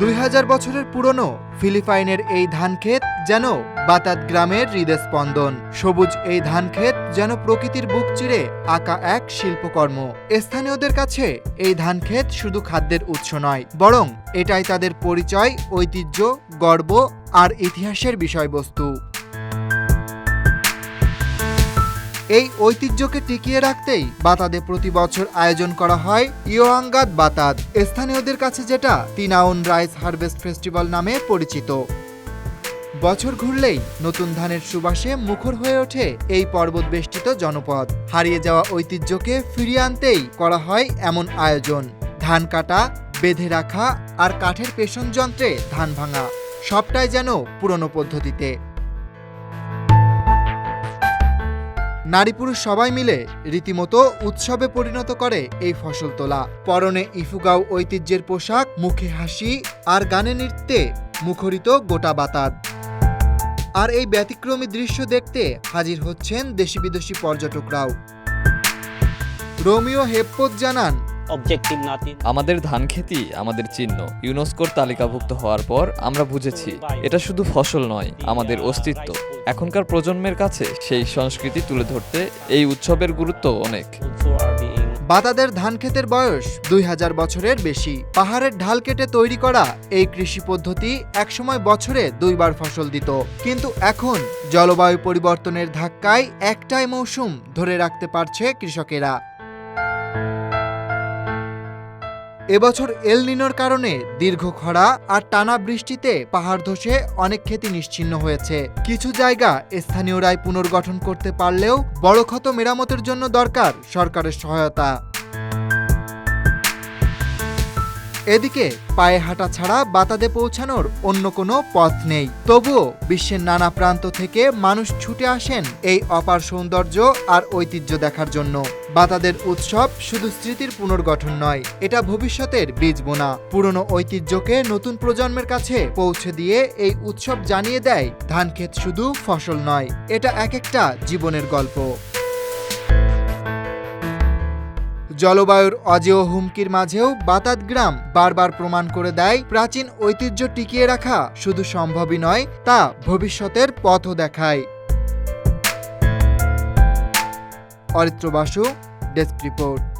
দুই হাজার বছরের পুরনো ফিলিপাইনের এই ধানক্ষেত যেন বাতাত গ্রামের হৃদস্পন্দন। সবুজ এই ধানক্ষেত যেন প্রকৃতির বুক চিরে আঁকা এক শিল্পকর্ম। স্থানীয়দের কাছে এই ধানক্ষেত শুধু খাদ্যের উৎস নয়, বরং এটাই তাদের পরিচয়, ঐতিহ্য, গর্ব আর ইতিহাসের বিষয়বস্তু। এই ঐতিহ্যকে টিকিয়ে রাখতেই বাতাদে প্রতি বছর আয়োজন করা হয় ইয়োয়াঙ্গাত বাতাদ, স্থানীয়দের কাছে যেটা তিনাউন রাইস হারভেস্ট ফেস্টিভ্যাল নামে পরিচিত। বছর ঘুরলেই নতুন ধানের সুবাসে মুখর হয়ে ওঠে এই পর্বত বেষ্টিত জনপদ। হারিয়ে যাওয়া ঐতিহ্যকে ফিরিয়ে আনতেই করা হয় এমন আয়োজন। ধান কাটা, বেঁধে রাখা আর কাঠের পেষণ যন্ত্রে ধান ভাঙা, সবটাই যেন পুরনো পদ্ধতিতে। নারী পুরুষ সবাই মিলে রীতিমতো উৎসবে পরিণত করে এই ফসল তোলা। পরনে ইফুগাও ঐতিহ্যের পোশাক মুখে হাসি আর গানে নৃত্যে মুখরিত গোটা বাতাদ আর এই ব্যতিক্রমী দৃশ্য দেখতে হাজির হচ্ছেন দেশি বিদেশি পর্যটকরাও। রোমিও হেপ্পোত জানান. আমাদের ধান খেতি আমাদের চিহ্ন। ইউনেস্কোর তালিকাভুক্ত হওয়ার পর আমরা বুঝেছি এটা শুধু ফসল নয় আমাদের অস্তিত্ব। এখনকার প্রজন্মের কাছে সেই সংস্কৃতি তুলে ধরতে এই উৎসবের গুরুত্ব অনেক। বাতাদের ধান ক্ষেতের বয়স দুই হাজার বছরের বেশি। পাহাড়ের ঢাল কেটে তৈরি করা এই কৃষি পদ্ধতি একসময় বছরে দুইবার ফসল দিত। কিন্তু এখন জলবায়ু পরিবর্তনের ধাক্কায় একটাই মৌসুম ধরে রাখতে পারছে কৃষকেরা। এবছর এল নিনোর কারণে দীর্ঘ খরা আর টানা বৃষ্টিতে পাহাড় ধসে অনেক ক্ষতি নিশ্চিন্ন হয়েছে। কিছু জায়গা স্থানীয়রাই পুনর্গঠন করতে পারলেও বড় ক্ষত মেরামতের জন্য দরকার সরকারের সহায়তা। এদিকে পায়ে হাঁটা ছাড়া বাতাদে পৌঁছানোর অন্য কোনো পথ নেই। তবুও বিশ্বের নানা প্রান্ত থেকে মানুষ ছুটে আসেন এই অপার সৌন্দর্য আর ঐতিহ্য দেখার জন্য। বাতাদের উৎসব শুধু স্মৃতির পুনর্গঠন নয়, এটা ভবিষ্যতের বীজ বোনা পুরনো ঐতিহ্যকে নতুন প্রজন্মের কাছে পৌঁছে দিয়ে এই উৎসব জানিয়ে দেয়, ধানক্ষেত শুধু ফসল নয়, এটা এক একটা জীবনের গল্প। জলবায়ুর অজেয় হুমকির মাঝেও বাতাত গ্রাম বারবার প্রমাণ করে দেয় প্রাচীন ঐতিহ্য টিকিয়ে রাখা শুধু সম্ভবই নয়, তা ভবিষ্যতের পথও দেখায়। Aritra Basu, desk report.